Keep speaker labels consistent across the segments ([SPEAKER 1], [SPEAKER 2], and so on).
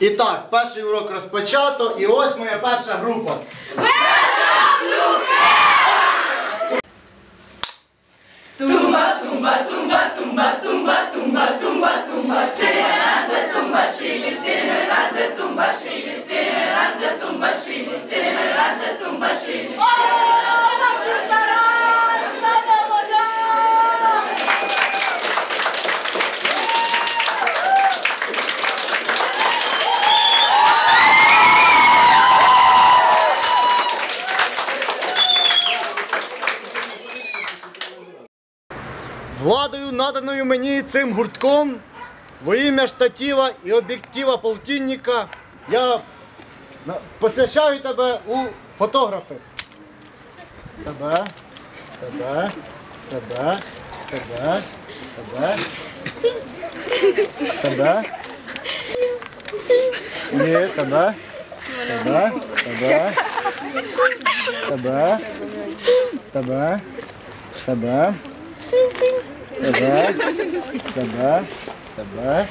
[SPEAKER 1] І так, перший урок розпочато, і ось моя перша група.
[SPEAKER 2] Tumba, tumba, tumba, tumba, tumba, tumba, tumba, tumba, Semeradze tumba shvili, semeradze tumba shvili, semeradze tumba shvili, semeradze tumba shvili.
[SPEAKER 1] Владою, наданою мені цим гуртком, во ім'я штатива і об'єктива полтинника, я посвящаю тебе у фотографи. Тебе, тебе, тебе, тебе, тебе. Тебе. Ні, тебе. Тебе, тебе. Тебе. Тебе. Тебе. Тебе, тебе, тебе,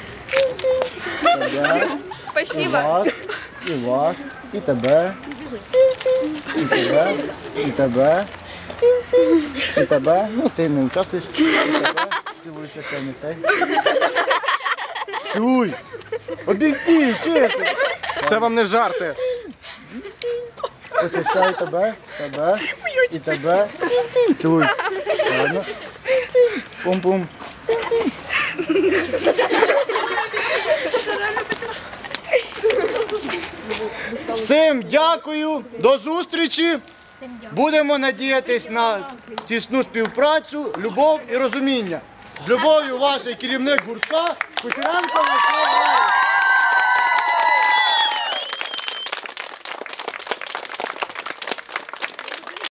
[SPEAKER 1] тебе,
[SPEAKER 3] Спасибо.
[SPEAKER 1] і вас, і вас, і тебе, і тебе, і тебе, і тебе, ну ти не участвуєш, і тебе, цілуйся ще не цей. Цілуй! Об'єктив, чесно!
[SPEAKER 4] Це вам не жарти.
[SPEAKER 1] Посвящаю тебе, тебе, і тебе, цілуй. Ладно? Пум-пум. Всім дякую, до зустрічі. Будемо надіятись на тісну співпрацю, любов і розуміння. З любов'ю ваш керівник гуртка Кучеренко Микола.